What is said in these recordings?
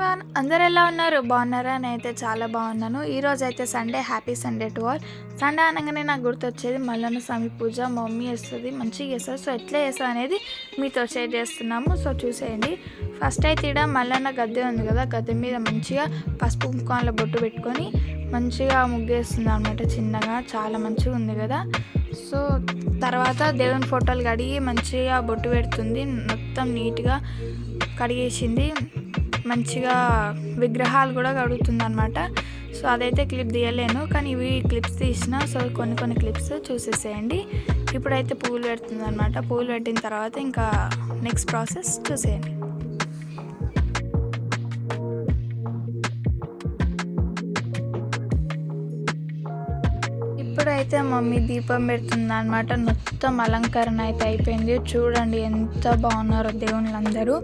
One అందరు ఎలా ఉన్నారు? బాగున్నారా? నేనైతే చాలా బాగున్నాను. ఈరోజు అయితే Sunday happy Sunday to all. Sunday అనగానే నాకు గుర్తొచ్చేది మల్లన్న స్వామి పూజ మా మమ్మీ వేస్తుంది మంచిగా వేస్తారు సో ఎట్లా చేస్తా అనేది మీతో షేర్ చేస్తున్నాము. సో చూసేయండి. ఫస్ట్ అయితే ఇక్కడ మల్లన్న గద్దె ఉంది కదా గద్దె మీద మంచిగా పసుపు కుంకుమాల బొట్టు పెట్టుకొని మంచిగా ముగ్గేస్తుంది అనమాట చిన్నగా చాలా మంచిగా ఉంది కదా. సో తర్వాత దేవుని ఫోటోలు కడిగి మంచిగా బొట్టు పెడుతుంది మొత్తం నీట్గా కడిగేసింది. మంచిగా విగ్రహాలు కూడా కడుగుతుంది అనమాట సో అదైతే క్లిప్ తీయలేను కానీ ఇవి క్లిప్స్ తీసిన సో కొన్ని కొన్ని క్లిప్స్ చూసేసేయండి. ఇప్పుడైతే పూలు పెడుతుంది అనమాట పూలు పెట్టిన తర్వాత ఇంకా నెక్స్ట్ ప్రాసెస్ చూసేయండి. ఇప్పుడైతే మమ్మీ దీపం పెడుతుంది అనమాట మొత్తం అలంకరణ అయితే అయిపోయింది. చూడండి ఎంత బాగున్నారో దేవుళ్ళు అందరూ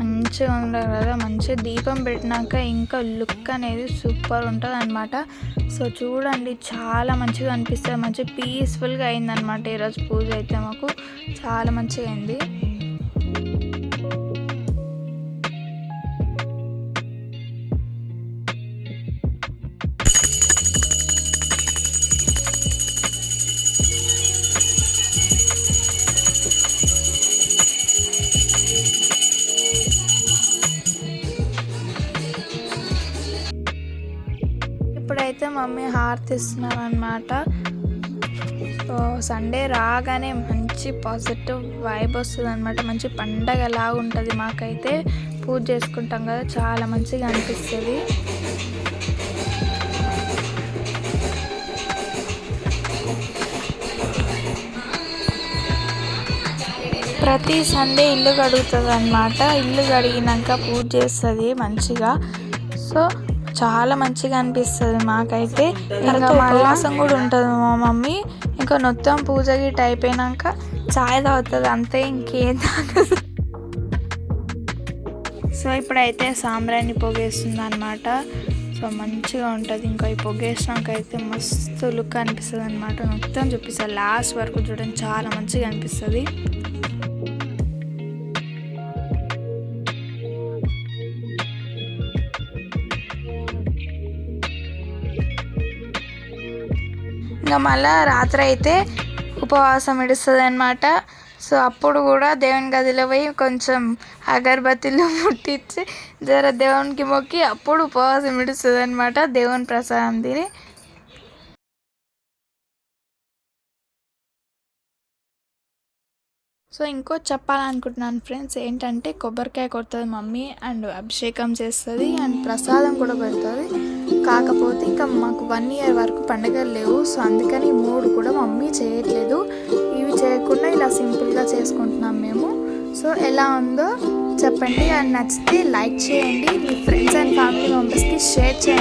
మంచిగా ఉన్నారు కదా. మంచిగా దీపం పెట్టినాక ఇంకా లుక్ అనేది సూపర్ ఉంటుంది అనమాట సో చూడండి చాలా మంచిగా అనిపిస్తుంది. మంచి పీస్ఫుల్గా అయిందనమాట ఈరోజు పూజ అయితే మాకు. చాలా మంచిగా అయింది. అయితే మమ్మీ హారతిస్తున్నారు అనమాట సో సండే రాగానే మంచి పాజిటివ్ వైబ్ వస్తుంది అనమాట మంచి పండగ లాగా ఉంటుంది మాకైతే. పూజ చేసుకుంటాం కదా చాలా మంచిగా అనిపిస్తుంది. ప్రతి సండే ఇల్లు కడుగుతుంది అనమాట ఇల్లు కడిగినాక పూజ చేస్తుంది మంచిగా. సో చాలా మంచిగా అనిపిస్తుంది మాకైతే. ఇంకా ఉపవాసం కూడా ఉంటుంది మా మమ్మీ. ఇంకా మొత్తం పూజ గిట్ట అయిపోయినాక చాయ్ తాగుతుంది అంతే ఇంకేం తాగదు. సో ఇప్పుడైతే సాంబ్రాణి పొగేస్తుంది అనమాట సో మంచిగా ఉంటుంది. ఇంకా ఈ పొగేసినాక అయితే మస్తు లుక్ అనిపిస్తుంది అనమాట మొత్తం చూపిస్తుంది లాస్ట్ వరకు చూడండి చాలా మంచిగా అనిపిస్తుంది. ఇంకా మళ్ళీ రాత్రి అయితే ఉపవాసం ఇడుస్తుంది అనమాట సో అప్పుడు కూడా దేవుని గదిలో పోయి కొంచెం అగరబత్తిలో ముట్టించి జర దేవునికి మొక్కి అప్పుడు ఉపవాసం ఇడుస్తుంది అనమాట దేవుని ప్రసాదం తిని. సో ఇంకో చెప్పాలనుకుంటున్నాను ఫ్రెండ్స్ ఏంటంటే కొబ్బరికాయ కొడుతుంది మమ్మీ అండ్ అభిషేకం చేస్తుంది అండ్ ప్రసాదం కూడా పెడుతుంది. కాకపోతే ఇంకా మాకు వన్ ఇయర్ వరకు పండుగలు లేవు. సో అందుకని మూడు కూడా మమ్మీ చేయట్లేదు. ఇవి చేయకుండా ఇలా సింపుల్గా చేసుకుంటున్నాం మేము. సో ఎలా ఉందో చెప్పండి. అండ్ నచ్చితే లైక్ చేయండి. మీ ఫ్రెండ్స్ అండ్ ఫ్యామిలీ మెంబర్స్కి షేర్ చేయండి.